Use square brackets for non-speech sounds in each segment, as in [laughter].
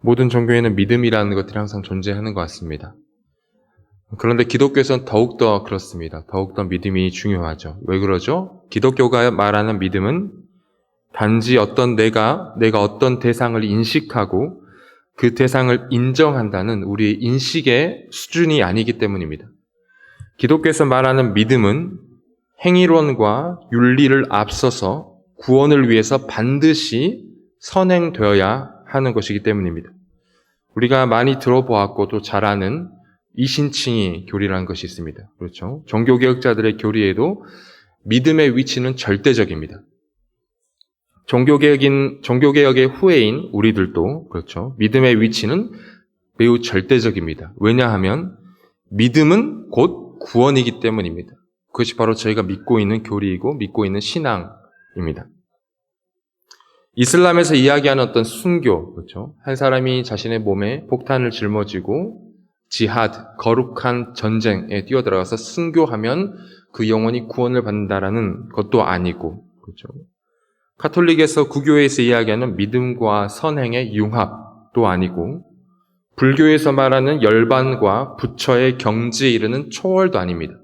모든 종교에는 믿음이라는 것들이 항상 존재하는 것 같습니다. 그런데 기독교에서는 더욱더 그렇습니다. 더욱더 믿음이 중요하죠. 왜 그러죠? 기독교가 말하는 믿음은 단지 어떤 내가, 내가 어떤 대상을 인식하고 그 대상을 인정한다는 우리의 인식의 수준이 아니기 때문입니다. 기독교에서 말하는 믿음은 행위론과 윤리를 앞서서 구원을 위해서 반드시 선행되어야 하는 것이기 때문입니다. 우리가 많이 들어보았고 또 잘 아는 이신칭의 교리라는 것이 있습니다. 그렇죠. 종교개혁자들의 교리에도 믿음의 위치는 절대적입니다. 종교개혁인, 종교개혁의 후예인 우리들도 그렇죠. 믿음의 위치는 매우 절대적입니다. 왜냐하면 믿음은 곧 구원이기 때문입니다. 그것이 바로 저희가 믿고 있는 교리이고 믿고 있는 신앙입니다. 이슬람에서 이야기하는 어떤 순교, 그렇죠? 한 사람이 자신의 몸에 폭탄을 짊어지고 지하드, 거룩한 전쟁에 뛰어들어가서 순교하면 그 영혼이 구원을 받는다라는 것도 아니고, 그렇죠? 카톨릭에서 구교에서 이야기하는 믿음과 선행의 융합도 아니고, 불교에서 말하는 열반과 부처의 경지에 이르는 초월도 아닙니다.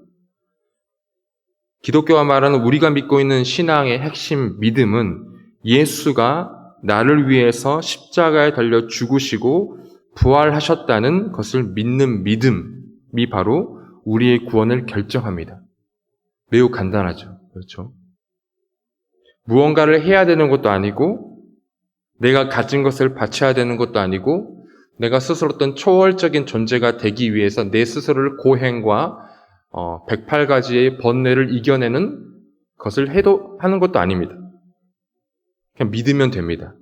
기독교가 말하는 우리가 믿고 있는 신앙의 핵심 믿음은 예수가 나를 위해서 십자가에 달려 죽으시고 부활하셨다는 것을 믿는 믿음이 바로 우리의 구원을 결정합니다. 매우 간단하죠. 그렇죠. 무언가를 해야 되는 것도 아니고, 내가 가진 것을 바쳐야 되는 것도 아니고, 내가 스스로 어떤 초월적인 존재가 되기 위해서 내 스스로를 고행과 어, 108가지의 번뇌를 이겨내는 것을 해도 하는 것도 아닙니다. 그냥 믿으면 됩니다.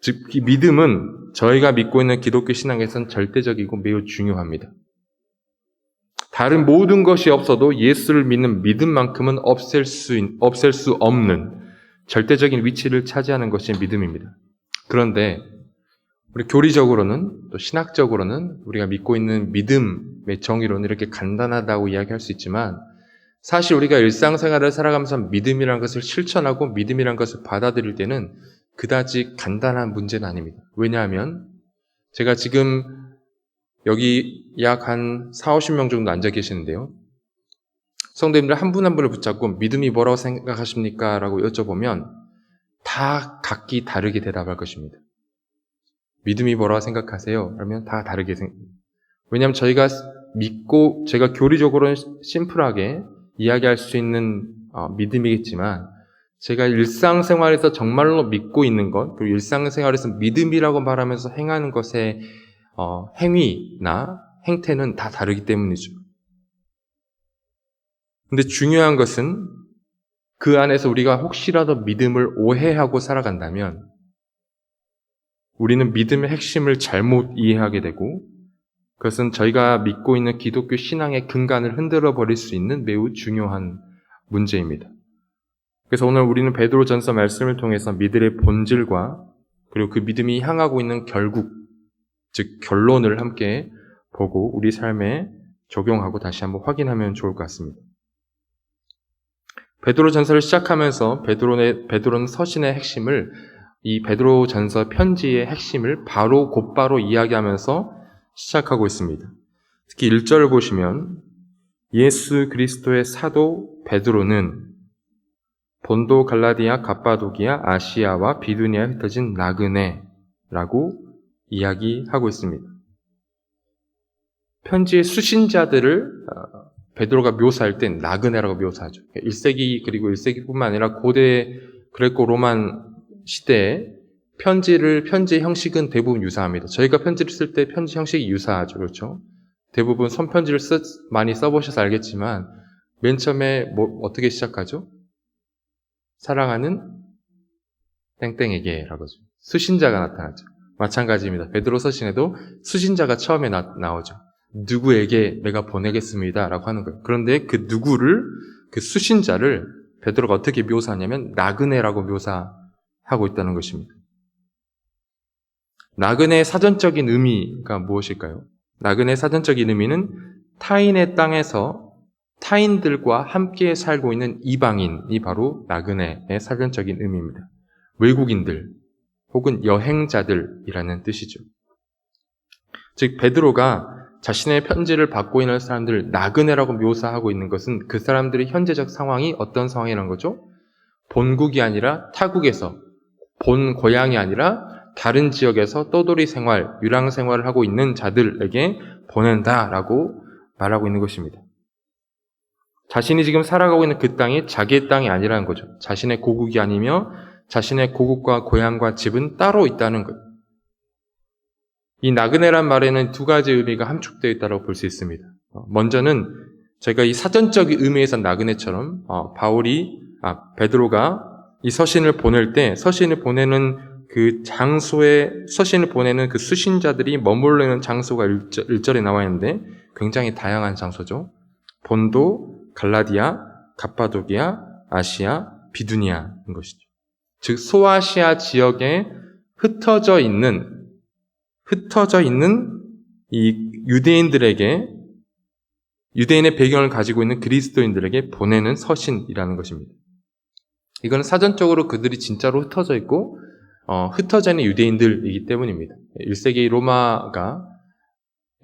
즉, 이 믿음은 저희가 믿고 있는 기독교 신앙에서는 절대적이고 매우 중요합니다. 다른 모든 것이 없어도 예수를 믿는 믿음만큼은 없앨 수, 없앨 수 없는 절대적인 위치를 차지하는 것이 믿음입니다. 그런데 우리 교리적으로는 또 신학적으로는 우리가 믿고 있는 믿음의 정의로는 이렇게 간단하다고 이야기할 수 있지만 사실 우리가 일상생활을 살아가면서 믿음이라는 것을 실천하고 믿음이라는 것을 받아들일 때는 그다지 간단한 문제는 아닙니다. 왜냐하면 제가 지금 여기 약 한 4, 50명 정도 앉아 계시는데요. 성도님들 한 분 한 분을 붙잡고 믿음이 뭐라고 생각하십니까? 라고 여쭤보면 다 각기 다르게 대답할 것입니다. 믿음이 뭐라고 생각하세요? 그러면 다 다르게 생각. 왜냐하면 저희가 믿고 제가 교리적으로는 심플하게 이야기할 수 있는 어, 믿음이겠지만 제가 일상생활에서 정말로 믿고 있는 것 그리고 일상생활에서 믿음이라고 말하면서 행하는 것의 어, 행위나 행태는 다 다르기 때문이죠. 근데 중요한 것은 그 안에서 우리가 혹시라도 믿음을 오해하고 살아간다면 우리는 믿음의 핵심을 잘못 이해하게 되고 그것은 저희가 믿고 있는 기독교 신앙의 근간을 흔들어 버릴 수 있는 매우 중요한 문제입니다. 그래서 오늘 우리는 베드로전서 말씀을 통해서 믿음의 본질과 그리고 그 믿음이 향하고 있는 결국 즉 결론을 함께 보고 우리 삶에 적용하고 다시 한번 확인하면 좋을 것 같습니다. 베드로 전서를 시작하면서 베드로의 베드로는 서신의 핵심을 이 베드로 전서 편지의 핵심을 바로 곧바로 이야기하면서 시작하고 있습니다. 특히 1절을 보시면 예수 그리스도의 사도 베드로는 본도 갈라디아 갑바도기아 아시아와 비두니아에 흩어진 나그네라고 이야기하고 있습니다. 편지의 수신자들을 어, 베드로가 묘사할 땐 나그네라고 묘사하죠. 1세기 그리고 1세기뿐만 아니라 고대 그레코 로만 시대에 편지를 편지 형식은 대부분 유사합니다. 저희가 편지를 쓸 때 편지 형식이 유사하죠. 그렇죠? 대부분 손편지를 쓰, 많이 써보셔서 알겠지만 맨 처음에 뭐 어떻게 시작하죠? 사랑하는 땡땡에게라고 죠 수신자가 나타나죠. 마찬가지입니다. 베드로 서신에도 수신자가 처음에 나, 나오죠. 누구에게 내가 보내겠습니다. 라고 하는 거예요. 그런데 그 누구를, 그 수신자를 베드로가 어떻게 묘사하냐면 나그네라고 묘사하고 있다는 것입니다. 나그네의 사전적인 의미가 무엇일까요? 나그네의 사전적인 의미는 타인의 땅에서 타인들과 함께 살고 있는 이방인이 바로 나그네의 사전적인 의미입니다. 외국인들과 혹은 여행자들이라는 뜻이죠. 즉 베드로가 자신의 편지를 받고 있는 사람들을 나그네라고 묘사하고 있는 것은 그 사람들의 현재적 상황이 어떤 상황이라는 거죠? 본국이 아니라 타국에서 본 고향이 아니라 다른 지역에서 떠돌이 생활, 유랑 생활을 하고 있는 자들에게 보낸다라고 말하고 있는 것입니다. 자신이 지금 살아가고 있는 그 땅이 자기의 땅이 아니라는 거죠. 자신의 고국이 아니며 자신의 고국과 고향과 집은 따로 있다는 것. 이 나그네란 말에는 두 가지 의미가 함축되어 있다고 볼 수 있습니다. 어, 먼저는 제가 이 사전적인 의미에서 나그네처럼 어, 바울이 아 베드로가 이 서신을 보낼 때 서신을 보내는 그 장소에 서신을 보내는 그 수신자들이 머무르는 장소가 일절, 에 나와 있는데 굉장히 다양한 장소죠. 본도, 갈라디아, 갑바도기아, 아시아, 비두니아인 것이죠. 즉 소아시아 지역에 흩어져 있는 흩어져 있는 이 유대인들에게 유대인의 배경을 가지고 있는 그리스도인들에게 보내는 서신이라는 것입니다. 이건 사전적으로 그들이 진짜로 흩어져 있고 어, 흩어져 있는 유대인들이기 때문입니다. 1세기 로마가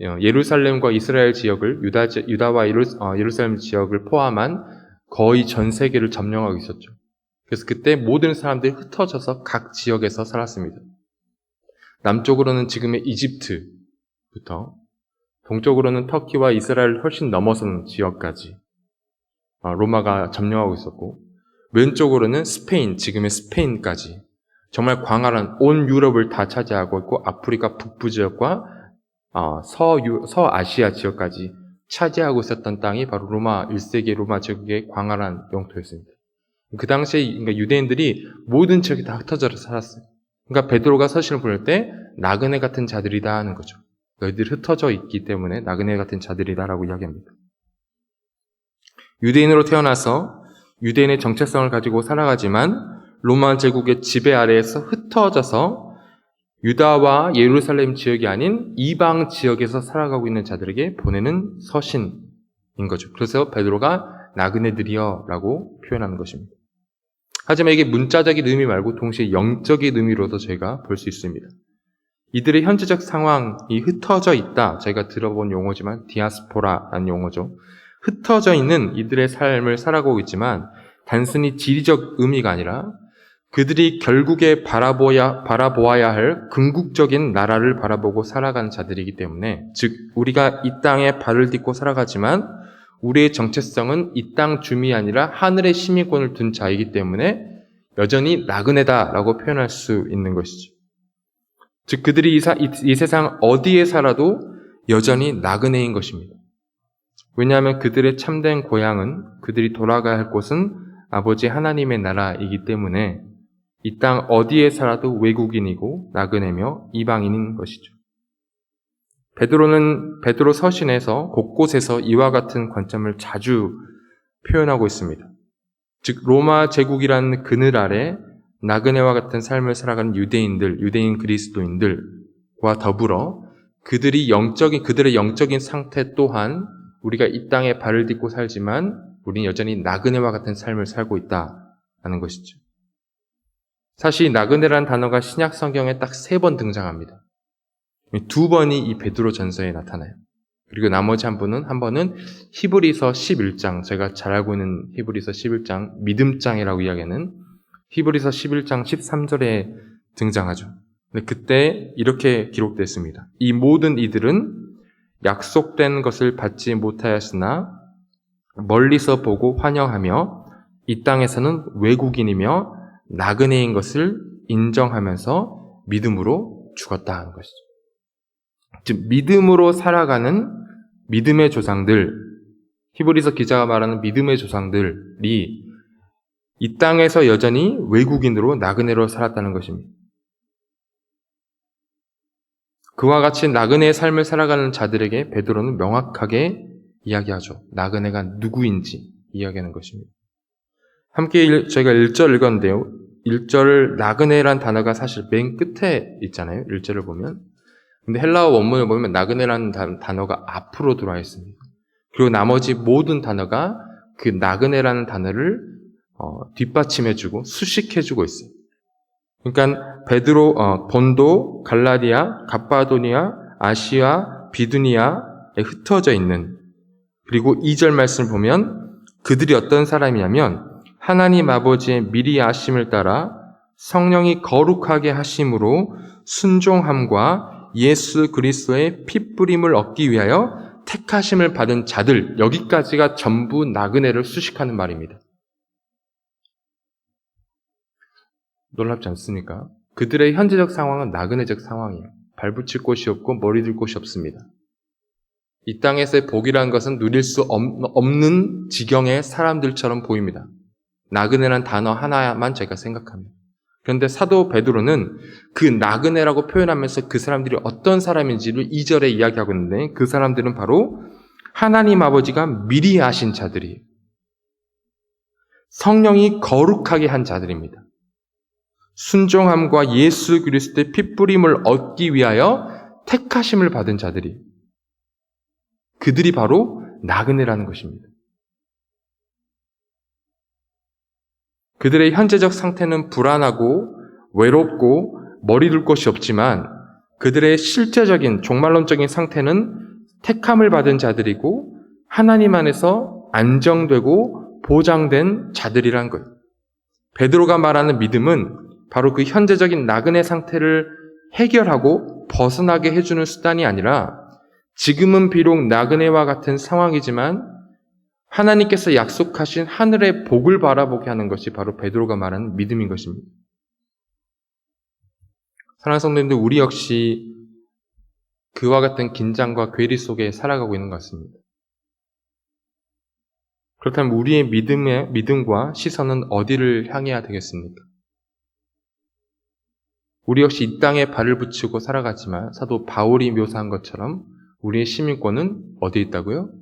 어, 예루살렘과 이스라엘 지역을 유다, 유다와 예루, 어, 예루살렘 지역을 포함한 거의 전 세계를 점령하고 있었죠. 그래서 그때 모든 사람들이 흩어져서 각 지역에서 살았습니다. 남쪽으로는 지금의 이집트부터 동쪽으로는 터키와 이스라엘 훨씬 넘어선 지역까지 어, 로마가 점령하고 있었고 왼쪽으로는 스페인, 지금의 스페인까지 정말 광활한 온 유럽을 다 차지하고 있고 아프리카 북부 지역과 어, 서아시아 지역까지 차지하고 있었던 땅이 바로 로마 1세기 로마 제국의 광활한 영토였습니다. 그 당시에 그러니까 유대인들이 모든 지역에 다 흩어져 살았어요. 그러니까 베드로가 서신을 보낼 때 나그네 같은 자들이다 하는 거죠. 너희들이 흩어져 있기 때문에 나그네 같은 자들이다라고 이야기합니다. 유대인으로 태어나서 유대인의 정체성을 가지고 살아가지만 로마 제국의 지배 아래에서 흩어져서 유다와 예루살렘 지역이 아닌 이방 지역에서 살아가고 있는 자들에게 보내는 서신인 거죠. 그래서 베드로가 나그네들이여라고 표현하는 것입니다. 하지만 이게 문자적인 의미 말고 동시에 영적인 의미로도 저희가 볼 수 있습니다. 이들의 현재적 상황이 흩어져 있다. 저희가 들어본 용어지만 디아스포라라는 용어죠. 흩어져 있는 이들의 삶을 살아가고 있지만 단순히 지리적 의미가 아니라 그들이 결국에 바라보야, 바라보아야 할 궁극적인 나라를 바라보고 살아가는 자들이기 때문에, 즉, 우리가 이 땅에 발을 딛고 살아가지만, 우리의 정체성은 이땅 주민이 아니라 하늘의 시민권을 둔 자이기 때문에, 여전히 나그네다라고 표현할 수 있는 것이죠. 즉, 그들이 이, 사, 이, 이 세상 어디에 살아도 여전히 나그네인 것입니다. 왜냐하면 그들의 참된 고향은 그들이 돌아가야 할 곳은 아버지 하나님의 나라이기 때문에 이 땅 어디에 살아도 외국인이고 나그네며 이방인인 것이죠. 베드로는 베드로 서신에서 곳곳에서 이와 같은 관점을 자주 표현하고 있습니다. 즉 로마 제국이라는 그늘 아래 나그네와 같은 삶을 살아가는 유대인들, 유대인 그리스도인들과 더불어 그들이 영적인 그들의 영적인 상태 또한 우리가 이 땅에 발을 딛고 살지만 우리는 여전히 나그네와 같은 삶을 살고 있다는 것이죠. 사실 나그네라는 단어가 신약 성경에 딱 세 번 등장합니다. 두 번이 이 베드로 전서에 나타나요. 그리고 나머지 한 분은 한 번은 히브리서 11장 제가 잘 알고 있는 히브리서 11장 믿음장이라고 이야기하는 히브리서 11장 13절에 등장하죠. 근데 그때 이렇게 기록됐습니다. 이 모든 이들은 약속된 것을 받지 못하였으나 멀리서 보고 환영하며 이 땅에서는 외국인이며 나그네인 것을 인정하면서 믿음으로 죽었다 하는 것이죠. 즉 믿음으로 살아가는 믿음의 조상들, 히브리서 기자가 말하는 믿음의 조상들이 이 땅에서 여전히 외국인으로 나그네로 살았다는 것입니다. 그와 같이 나그네의 삶을 살아가는 자들에게 베드로는 명확하게 이야기하죠. 나그네가 누구인지 이야기하는 것입니다. 함께 저희가 1절 읽었는데요. 1절 나그네란 단어가 사실 맨 끝에 있잖아요. 1절을 보면. 근데 헬라어 원문을 보면 나그네라는 단어가 앞으로 들어와 있습니다. 그리고 나머지 모든 단어가 그 나그네라는 단어를 어, 뒷받침해주고 수식해주고 있어요. 그러니까 베드로, 어, 본도, 갈라디아, 갑바도니아, 아시아, 비두니아에 흩어져 있는 그리고 2절 말씀을 보면 그들이 어떤 사람이냐면 하나님 아버지의 미리 아심을 따라 성령이 거룩하게 하심으로 순종함과 예수 그리스도의 핏부림을 얻기 위하여 택하심을 받은 자들 여기까지가 전부 나그네를 수식하는 말입니다. 놀랍지 않습니까? 그들의 현재적 상황은 나그네적 상황이에요. 발붙일 곳이 없고 머리 들 곳이 없습니다. 이 땅에서의 복이라는 것은 누릴 수 없는 지경의 사람들처럼 보입니다. 나그네란 단어 하나만 제가 생각합니다. 그런데 사도 베드로는 그 나그네라고 표현하면서 그 사람들이 어떤 사람인지를 2절에 이야기하고 있는데 그 사람들은 바로 하나님 아버지가 미리 아신 자들이에요. 성령이 거룩하게 한 자들입니다. 순종함과 예수 그리스도의 핏부림을 얻기 위하여 택하심을 받은 자들이 그들이 바로 나그네라는 것입니다. 그들의 현재적 상태는 불안하고 외롭고 머리 둘 곳이 없지만 그들의 실제적인 종말론적인 상태는 택함을 받은 자들이고 하나님 안에서 안정되고 보장된 자들이란 거예요. 베드로가 말하는 믿음은 바로 그 현재적인 나그네 상태를 해결하고 벗어나게 해주는 수단이 아니라 지금은 비록 나그네와 같은 상황이지만 하나님께서 약속하신 하늘의 복을 바라보게 하는 것이 바로 베드로가 말하는 믿음인 것입니다. 사랑하는 성도님들, 우리 역시 그와 같은 긴장과 괴리 속에 살아가고 있는 것 같습니다. 그렇다면 우리의 믿음의, 믿음과 시선은 어디를 향해야 되겠습니까? 우리 역시 이 땅에 발을 붙이고 살아가지만 사도 바울이 묘사한 것처럼 우리의 시민권은 어디 있다고요?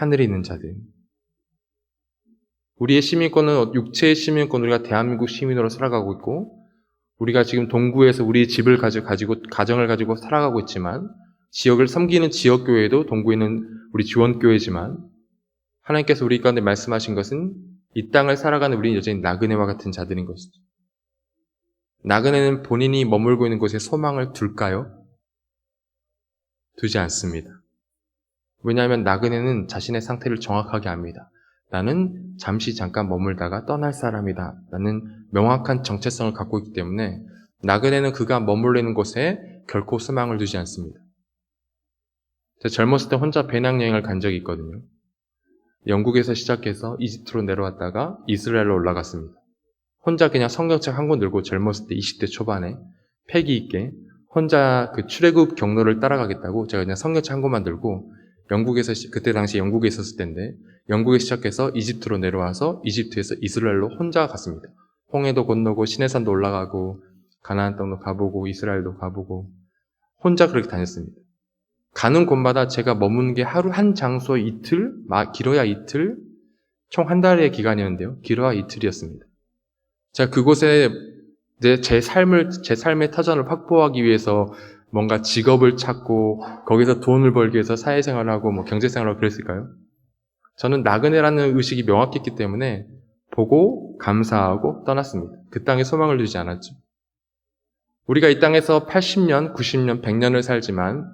하늘에 있는 자들. 우리의 시민권은 육체의 시민권, 우리가 대한민국 시민으로 살아가고 있고, 우리가 지금 동구에서 우리 집을 가지고, 가정을 가지고 살아가고 있지만, 지역을 섬기는 지역 교회도 동구에 있는 우리 지원 교회지만, 하나님께서 우리 가운데 말씀하신 것은 이 땅을 살아가는 우리 여전히 나그네와 같은 자들인 것이죠. 나그네는 본인이 머물고 있는 곳에 소망을 둘까요? 두지 않습니다. 왜냐하면 나그네는 자신의 상태를 정확하게 압니다. 나는 잠시 잠깐 머물다가 떠날 사람이다. 라는 명확한 정체성을 갖고 있기 때문에 나그네는 그가 머물리는 곳에 결코 소망을 두지 않습니다. 제가 젊었을 때 혼자 배낭여행을 간 적이 있거든요. 영국에서 시작해서 이집트로 내려왔다가 이스라엘로 올라갔습니다. 혼자 그냥 성경책 한 권 들고 젊었을 때 20대 초반에 패기 있게 혼자 그 출애굽 경로를 따라가겠다고 제가 그냥 성경책 한 권만 들고 영국에서 그때 당시 영국에 있었을 때인데 영국에 시작해서 이집트로 내려와서 이집트에서 이스라엘로 혼자 갔습니다. 홍해도 건너고 시내산도 올라가고 가나안 땅도 가보고 이스라엘도 가보고 혼자 그렇게 다녔습니다. 가는 곳마다 제가 머무는 게 하루 한 장소 이틀, 길어야 이틀, 총 한 달의 기간이었는데요. 길어야 이틀이었습니다. 제가 그곳에 제 삶을, 제 삶의 터전을 확보하기 위해서 뭔가 직업을 찾고 거기서 돈을 벌기 위해서 사회생활을 하고 뭐 경제생활을 하고 그랬을까요? 저는 나그네라는 의식이 명확했기 때문에 보고 감사하고 떠났습니다. 그 땅에 소망을 두지 않았죠. 우리가 이 땅에서 80년, 90년, 100년을 살지만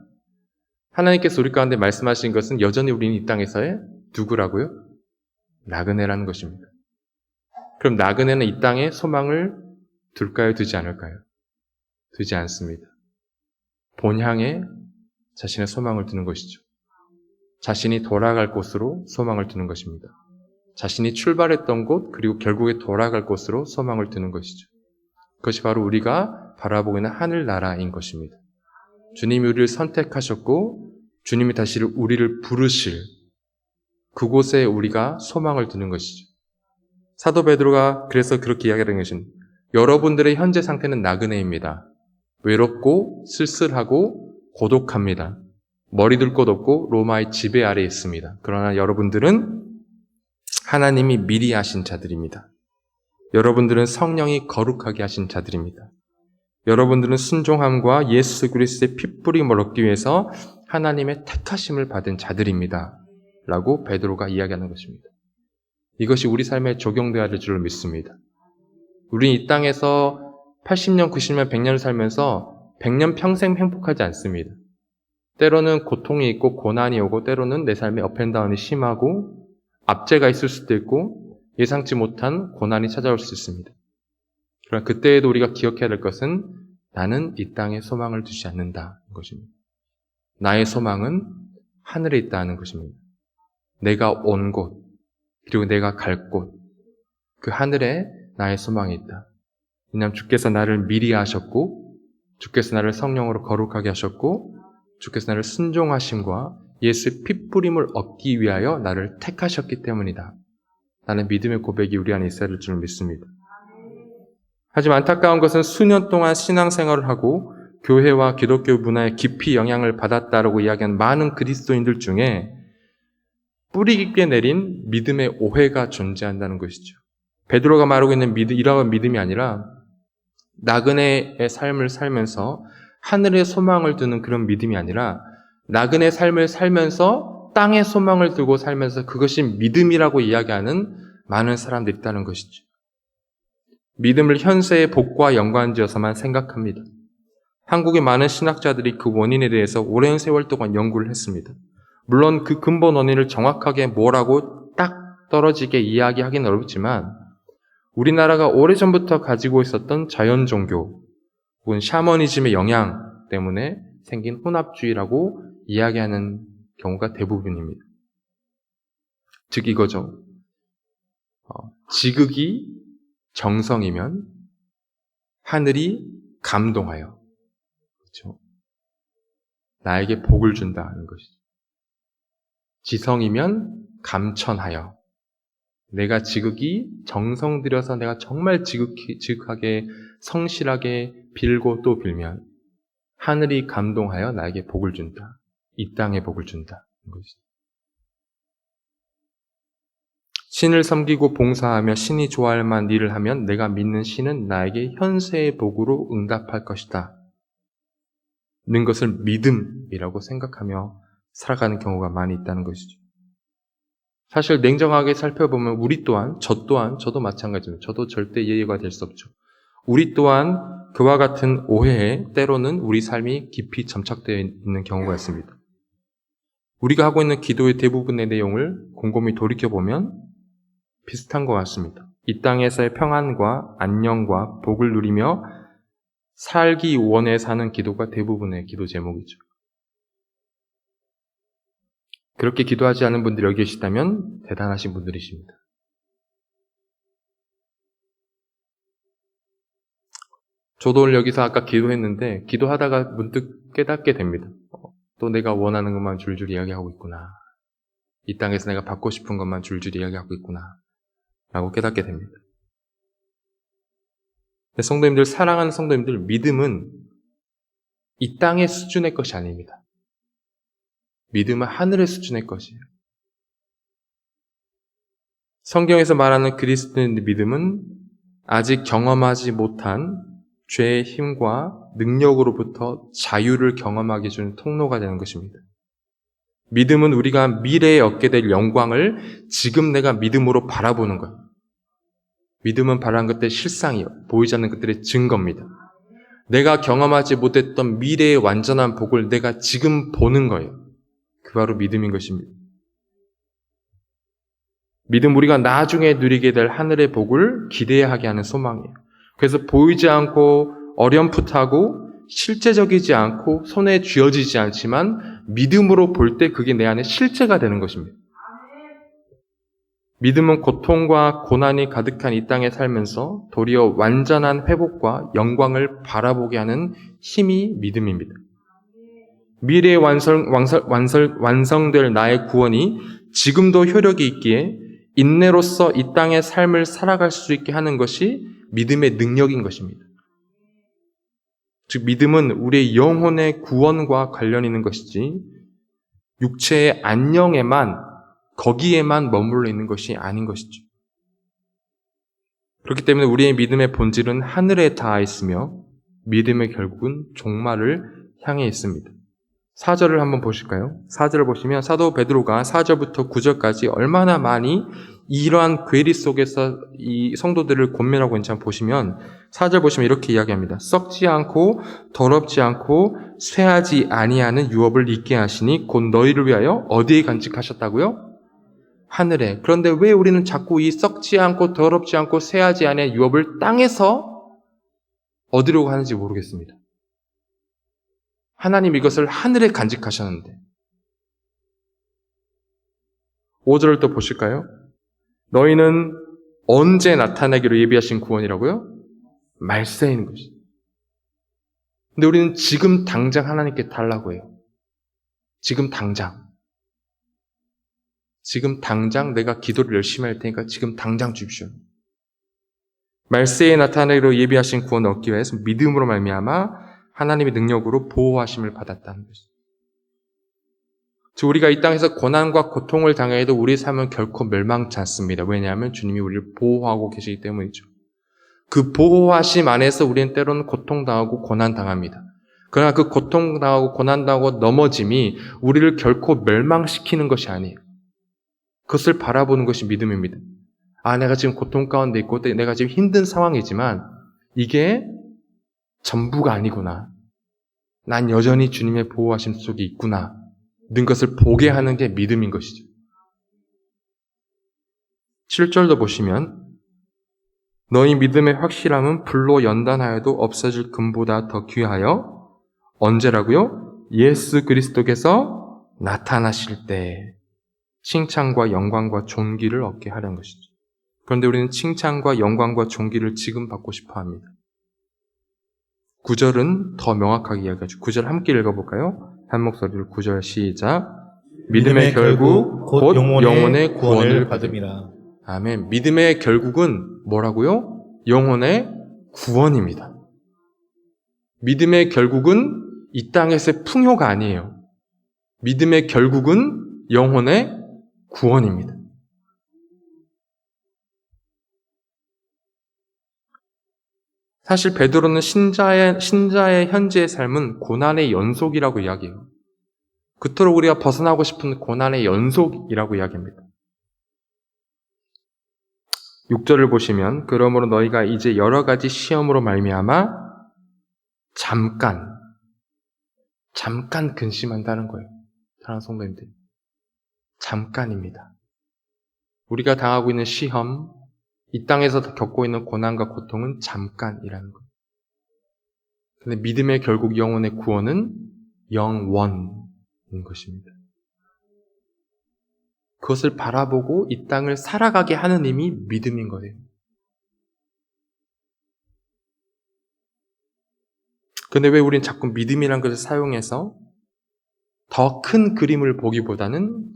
하나님께서 우리 가운데 말씀하신 것은 여전히 우리는 이 땅에서의 누구라고요? 나그네라는 것입니다. 그럼 나그네는 이 땅에 소망을 둘까요? 두지 않을까요? 두지 않습니다. 본향에 자신의 소망을 두는 것이죠. 자신이 돌아갈 곳으로 소망을 두는 것입니다. 자신이 출발했던 곳, 그리고 결국에 돌아갈 곳으로 소망을 두는 것이죠. 그것이 바로 우리가 바라보고 있는 하늘나라인 것입니다. 주님이 우리를 선택하셨고, 주님이 다시 우리를 부르실 그곳에 우리가 소망을 두는 것이죠. 사도 베드로가 그래서 그렇게 이야기하는 것은 여러분들의 현재 상태는 나그네입니다. 외롭고 쓸쓸하고 고독합니다. 머리 둘 곳 없고 로마의 지배 아래 있습니다. 그러나 여러분들은 하나님이 미리 하신 자들입니다. 여러분들은 성령이 거룩하게 하신 자들입니다. 여러분들은 순종함과 예수 그리스도의 핏뿌림을 얻기 위해서 하나님의 택하심을 받은 자들입니다. 라고 베드로가 이야기하는 것입니다. 이것이 우리 삶에 적용되어야 될 줄을 믿습니다. 우리 이 땅에서 80년, 90년, 100년을 살면서 100년 평생 행복하지 않습니다. 때로는 고통이 있고 고난이 오고 때로는 내 삶의 업앤다운이 심하고 압제가 있을 수도 있고 예상치 못한 고난이 찾아올 수 있습니다. 그러나 그때에도 우리가 기억해야 될 것은 나는 이 땅에 소망을 두지 않는다는 것입니다. 나의 소망은 하늘에 있다는 것입니다. 내가 온 곳, 그리고 내가 갈 곳, 그 하늘에 나의 소망이 있다. 왜냐하면 주께서 나를 미리 하셨고, 주께서 나를 성령으로 거룩하게 하셨고, 주께서 나를 순종하심과 예수의 핏부림을 얻기 위하여 나를 택하셨기 때문이다. 나는 믿음의 고백이 우리 안에 있어야 될 줄 믿습니다. 하지만 안타까운 것은 수년 동안 신앙생활을 하고 교회와 기독교 문화에 깊이 영향을 받았다라고 이야기한 많은 그리스도인들 중에 뿌리 깊게 내린 믿음의 오해가 존재한다는 것이죠. 베드로가 말하고 있는 믿음, 이러한 믿음이 아니라 나그네의 삶을 살면서 하늘의 소망을 두는 그런 믿음이 아니라 나그네 삶을 살면서 땅의 소망을 두고 살면서 그것이 믿음이라고 이야기하는 많은 사람들이 있다는 것이죠. 믿음을 현세의 복과 연관지어서만 생각합니다. 한국의 많은 신학자들이 그 원인에 대해서 오랜 세월 동안 연구를 했습니다. 물론 그 근본 원인을 정확하게 뭐라고 딱 떨어지게 이야기하기는 어렵지만 우리나라가 오래전부터 가지고 있었던 자연 종교 혹은 샤머니즘의 영향 때문에 생긴 혼합주의라고 이야기하는 경우가 대부분입니다. 즉 이거죠. 어, 지극이 정성이면 하늘이 감동하여 그렇죠? 나에게 복을 준다는 것이죠. 지성이면 감천하여 내가 지극히 정성 들여서 내가 정말 지극히, 지극하게 성실하게 빌고 또 빌면 하늘이 감동하여 나에게 복을 준다. 이 땅에 복을 준다. 것이죠. 신을 섬기고 봉사하며 신이 좋아할 만한 일을 하면 내가 믿는 신은 나에게 현세의 복으로 응답할 것이다. 는 것을 믿음이라고 생각하며 살아가는 경우가 많이 있다는 것이죠. 사실 냉정하게 살펴보면 우리 또한, 저 또한, 저도 마찬가지입니다. 저도 절대 예의가 될 수 없죠. 우리 또한 그와 같은 오해에 때로는 우리 삶이 깊이 점착되어 있는 경우가 있습니다. 우리가 하고 있는 기도의 대부분의 내용을 곰곰이 돌이켜보면 비슷한 것 같습니다. 이 땅에서의 평안과 안녕과 복을 누리며 살기 원해 사는 기도가 대부분의 기도 제목이죠. 그렇게 기도하지 않은 분들이 여기 계시다면 대단하신 분들이십니다. 저도 오늘 여기서 아까 기도했는데 기도하다가 문득 깨닫게 됩니다. 어, 또 내가 원하는 것만 줄줄 이야기하고 있구나. 이 땅에서 내가 받고 싶은 것만 줄줄 이야기하고 있구나. 라고 깨닫게 됩니다. 성도님들, 사랑하는 성도님들, 믿음은 이 땅의 수준의 것이 아닙니다. 믿음은 하늘의 수준의 것이에요. 성경에서 말하는 그리스도인의 믿음은 아직 경험하지 못한 죄의 힘과 능력으로부터 자유를 경험하게 해주는 통로가 되는 것입니다. 믿음은 우리가 미래에 얻게 될 영광을 지금 내가 믿음으로 바라보는 것. 믿음은 바라는 것들의 실상이요. 보이지 않는 것들의 증거입니다. 내가 경험하지 못했던 미래의 완전한 복을 내가 지금 보는 거예요. 그 바로 믿음인 것입니다. 믿음 우리가 나중에 누리게 될 하늘의 복을 기대하게 하는 소망이에요. 그래서 보이지 않고 어렴풋하고 실제적이지 않고 손에 쥐어지지 않지만 믿음으로 볼 때 그게 내 안에 실제가 되는 것입니다. 믿음은 고통과 고난이 가득한 이 땅에 살면서 도리어 완전한 회복과 영광을 바라보게 하는 힘이 믿음입니다. 미래에 완성, 완성, 완성, 완성될 나의 구원이 지금도 효력이 있기에 인내로서 이 땅의 삶을 살아갈 수 있게 하는 것이 믿음의 능력인 것입니다. 즉, 믿음은 우리의 영혼의 구원과 관련 있는 것이지, 육체의 안녕에만, 거기에만 머물러 있는 것이 아닌 것이죠. 그렇기 때문에 우리의 믿음의 본질은 하늘에 닿아 있으며, 믿음의 결국은 종말을 향해 있습니다. 4절을 한번 보실까요? 4절을 보시면 사도 베드로가 4절부터 9절까지 얼마나 많이 이러한 괴리 속에서 이 성도들을 권면하고 있는 참 보시면 사절 보시면 이렇게 이야기합니다. 썩지 않고 더럽지 않고 쇠하지 아니하는 유업을 잊게 하시니 곧 너희를 위하여 어디에 간직하셨다고요? 하늘에. 그런데 왜 우리는 자꾸 이 썩지 않고 더럽지 않고 쇠하지 아니한 유업을 땅에서 얻으려고 하는지 모르겠습니다. 하나님 이것을 하늘에 간직하셨는데 5절을 또 보실까요? 너희는 언제 나타나기로 예비하신 구원이라고요? 말세인 것이. 근데 우리는 지금 당장 하나님께 달라고 해요. 지금 당장. 지금 당장 내가 기도를 열심히 할 테니까 지금 당장 주십시오. 말세에 나타나기로 예비하신 구원을 얻기 위해서 믿음으로 말미암아 하나님의 능력으로 보호하심을 받았다는 것입니다. 즉 우리가 이 땅에서 고난과 고통을 당해도 우리 삶은 결코 멸망치 않습니다. 왜냐하면 주님이 우리를 보호하고 계시기 때문이죠. 그 보호하심 안에서 우리는 때로는 고통당하고 고난당합니다. 그러나 그 고통당하고 고난당하고 넘어짐이 우리를 결코 멸망시키는 것이 아니에요. 그것을 바라보는 것이 믿음입니다. 아, 내가 지금 고통 가운데 있고 내가 지금 힘든 상황이지만 이게 전부가 아니구나. 난 여전히 주님의 보호하심 속에 있구나. 는 것을 보게 하는 게 믿음인 것이죠. 7절도 보시면 너희 믿음의 확실함은 불로 연단하여도 없어질 금보다 더 귀하여 언제라고요? 예수 그리스도께서 나타나실 때 칭찬과 영광과 존귀를 얻게 하려는 것이죠. 그런데 우리는 칭찬과 영광과 존귀를 지금 받고 싶어 합니다. 9절은 더 명확하게 이야기하죠. 9절 함께 읽어볼까요? 한 목소리로 9절 시작. 믿음의 결국 곧 영혼의 구원을 받음이라. 아멘. 믿음의 결국은 뭐라고요? 영혼의 구원입니다. 믿음의 결국은 이 땅에서의 풍요가 아니에요. 믿음의 결국은 영혼의 구원입니다. 사실 베드로는 신자의 신자의 현재의 삶은 고난의 연속이라고 이야기해요. 그토록 우리가 벗어나고 싶은 고난의 연속이라고 이야기합니다. 6절을 보시면 그러므로 너희가 이제 여러 가지 시험으로 말미암아 잠깐 잠깐 근심한다는 거예요. 사랑하는 성도님들. 잠깐입니다. 우리가 당하고 있는 시험, 이 땅에서 겪고 있는 고난과 고통은 잠깐이라는 것. 근데 믿음의 결국 영혼의 구원은 영원인 것입니다. 그것을 바라보고 이 땅을 살아가게 하는 힘이 믿음인 거예요. 근데 왜 우리는 자꾸 믿음이라는 것을 사용해서 더 큰 그림을 보기보다는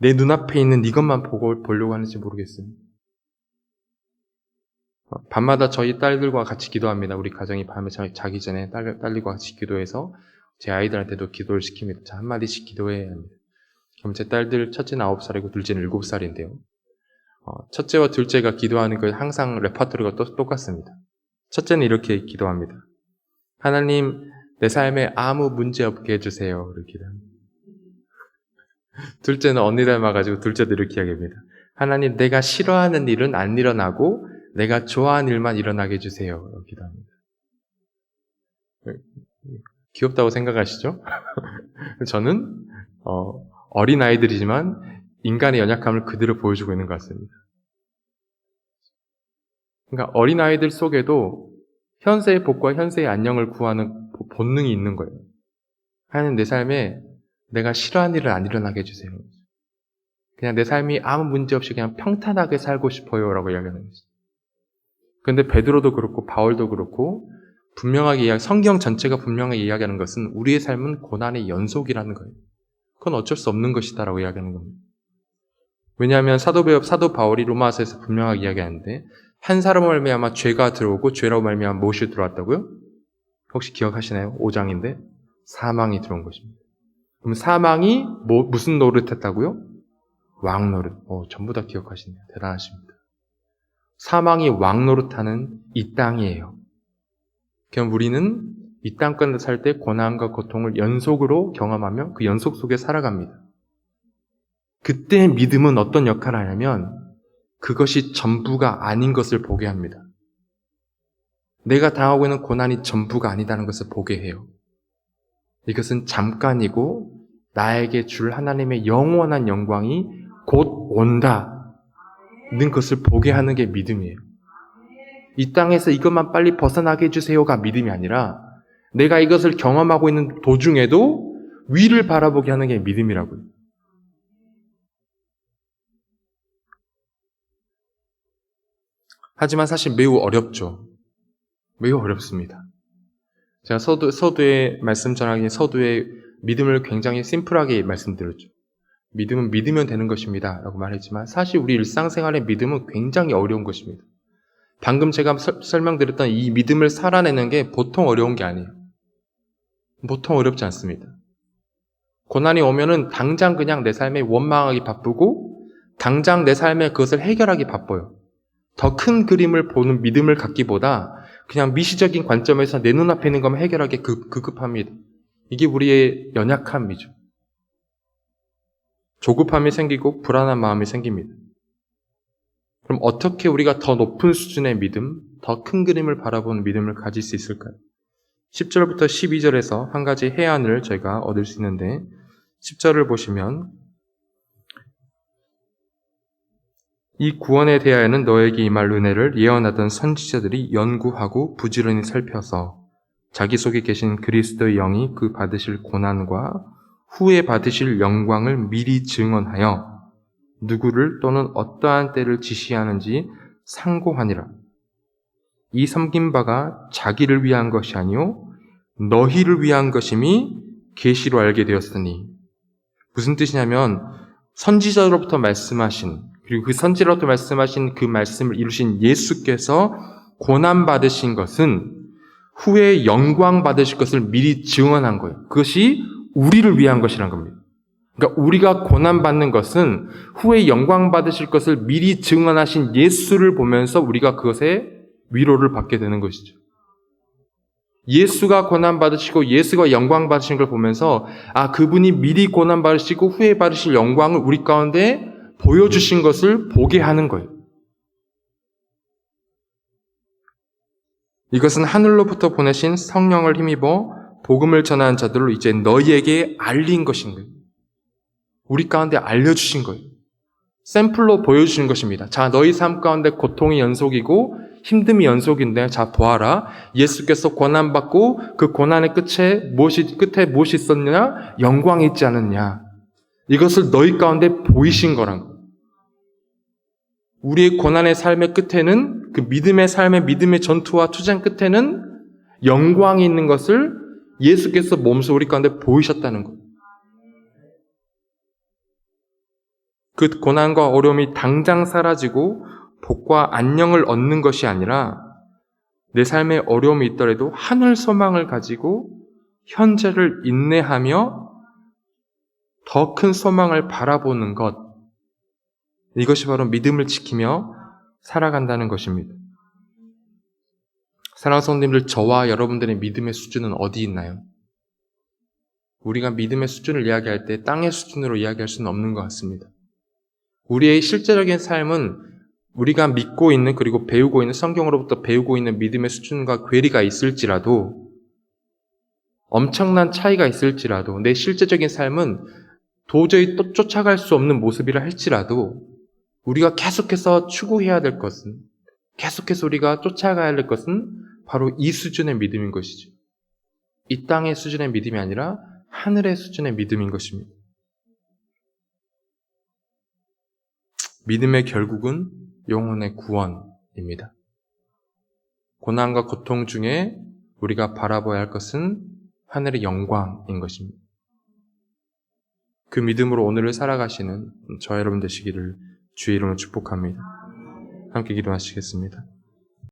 내 눈앞에 있는 이것만 보고 보려고 하는지 모르겠습니다. 밤마다 저희 딸들과 같이 기도합니다. 우리 가정이 밤에 자기 전에 딸, 딸들과 같이 기도해서 제 아이들한테도 기도를 시킵니다. 자, 한마디씩 기도해야 합니다. 그럼 제 딸들 첫째는 9살이고 둘째는 7살인데요. 어, 첫째와 둘째가 기도하는 거 항상 레파토리가 또, 똑같습니다. 첫째는 이렇게 기도합니다. 하나님, 내 삶에 아무 문제 없게 해주세요. 이렇게. [laughs] 둘째는 언니 닮아가지고 둘째도 이렇게 이야기합니다. 하나님, 내가 싫어하는 일은 안 일어나고 내가 좋아하는 일만 일어나게 해주세요. 기도합니다. 귀엽다고 생각하시죠? [laughs] 저는 어, 어린 아이들이지만 인간의 연약함을 그대로 보여주고 있는 것 같습니다. 그러니까 어린 아이들 속에도 현세의 복과 현세의 안녕을 구하는 본능이 있는 거예요. 하나님 내 삶에 내가 싫어하는 일을 안 일어나게 해주세요. 그냥 내 삶이 아무 문제 없이 그냥 평탄하게 살고 싶어요라고 이야기하는 거죠. 근데 베드로도 그렇고 바울도 그렇고 분명하게 이야기, 성경 전체가 분명하게 이야기하는 것은 우리의 삶은 고난의 연속이라는 거예요. 그건 어쩔 수 없는 것이다라고 이야기하는 겁니다. 왜냐하면 사도 배업 사도 바울이 로마서에서 분명하게 이야기하는데 한 사람을 말미암아 죄가 들어오고 죄라고 말미암아 무엇이 들어왔다고요? 혹시 기억하시나요? 5장인데 사망이 들어온 것입니다. 그럼 사망이 뭐, 무슨 노릇했다고요? 왕 노릇. 어, 전부 다 기억하시네요. 대단하십니다. 사망이 왕노릇하는 이 땅이에요. 그럼 우리는 이 땅가운데 살때 고난과 고통을 연속으로 경험하며 그 연속 속에 살아갑니다. 그때 믿음은 어떤 역할을 하냐면 그것이 전부가 아닌 것을 보게 합니다. 내가 당하고 있는 고난이 전부가 아니다는 것을 보게 해요. 이것은 잠깐이고 나에게 줄 하나님의 영원한 영광이 곧 온다 는 것을 보게 하는 게 믿음이에요. 이 땅에서 이것만 빨리 벗어나게 해주세요가 믿음이 아니라 내가 이것을 경험하고 있는 도중에도 위를 바라보게 하는 게 믿음이라고요. 하지만 사실 매우 어렵죠. 매우 어렵습니다. 제가 서두, 서두에 말씀 전하기 서두에 믿음을 굉장히 심플하게 말씀드렸죠. 믿음은 믿으면 되는 것입니다. 라고 말했지만 사실 우리 일상생활의 믿음은 굉장히 어려운 것입니다. 방금 제가 설, 설명드렸던 이 믿음을 살아내는 게 보통 어려운 게 아니에요. 보통 어렵지 않습니다. 고난이 오면은 당장 그냥 내 삶에 원망하기 바쁘고 당장 내 삶에 그것을 해결하기 바빠요. 더 큰 그림을 보는 믿음을 갖기보다 그냥 미시적인 관점에서 내 눈앞에 있는 것만 해결하기 급, 급합니다. 이게 우리의 연약함이죠. 조급함이 생기고 불안한 마음이 생깁니다. 그럼 어떻게 우리가 더 높은 수준의 믿음, 더 큰 그림을 바라보는 믿음을 가질 수 있을까요? 10절부터 12절에서 한 가지 해안을 저희가 얻을 수 있는데 10절을 보시면 이 구원에 대하여는 너에게 임할 은혜를 예언하던 선지자들이 연구하고 부지런히 살펴서 자기 속에 계신 그리스도의 영이 그 받으실 고난과 후에 받으실 영광을 미리 증언하여 누구를 또는 어떠한 때를 지시하는지 상고하니라. 이 섬긴 바가 자기를 위한 것이 아니요 너희를 위한 것임이 계시로 알게 되었으니 무슨 뜻이냐면 선지자로부터 말씀하신 그리고 그 선지자로부터 말씀하신 그 말씀을 이루신 예수께서 고난 받으신 것은 후에 영광 받으실 것을 미리 증언한 거예요. 그것이 우리를 위한 것이란 겁니다. 그러니까 우리가 고난 받는 것은 후에 영광 받으실 것을 미리 증언하신 예수를 보면서 우리가 그것에 위로를 받게 되는 것이죠. 예수가 고난 받으시고 예수가 영광 받으신 걸 보면서 아 그분이 미리 고난 받으시고 후에 받으실 영광을 우리 가운데 보여주신 것을 보게 하는 거예요. 이것은 하늘로부터 보내신 성령을 힘입어 복음을 전하는 자들로 이제 너희에게 알린 것인 거예요. 우리 가운데 알려주신 거예요. 샘플로 보여주신 것입니다. 자, 너희 삶 가운데 고통이 연속이고 힘듦이 연속인데 자 보아라. 예수께서 고난 받고 그 고난의 끝에 무엇이 끝에 무엇이 있었느냐? 영광이 있지 않느냐. 이것을 너희 가운데 보이신 거란 거. 우리의 고난의 삶의 끝에는 그 믿음의 삶의 믿음의 전투와 투쟁 끝에는 영광이 있는 것을 예수께서 몸소 우리 가운데 보이셨다는 것. 그 고난과 어려움이 당장 사라지고 복과 안녕을 얻는 것이 아니라 내 삶에 어려움이 있더라도 하늘 소망을 가지고 현재를 인내하며 더 큰 소망을 바라보는 것. 이것이 바로 믿음을 지키며 살아간다는 것입니다. 사랑하는 성도님들, 저와 여러분들의 믿음의 수준은 어디 있나요? 우리가 믿음의 수준을 이야기할 때 땅의 수준으로 이야기할 수는 없는 것 같습니다. 우리의 실제적인 삶은 우리가 믿고 있는 그리고 배우고 있는 성경으로부터 배우고 있는 믿음의 수준과 괴리가 있을지라도 엄청난 차이가 있을지라도 내 실제적인 삶은 도저히 또 쫓아갈 수 없는 모습이라 할지라도 우리가 계속해서 추구해야 될 것은 계속해서 우리가 쫓아가야 할 것은 바로 이 수준의 믿음인 것이죠. 이 땅의 수준의 믿음이 아니라 하늘의 수준의 믿음인 것입니다. 믿음의 결국은 영혼의 구원입니다. 고난과 고통 중에 우리가 바라봐야 할 것은 하늘의 영광인 것입니다. 그 믿음으로 오늘을 살아가시는 저 여러분 되시기를 주의 이름으로 축복합니다. 함께 기도하시겠습니다.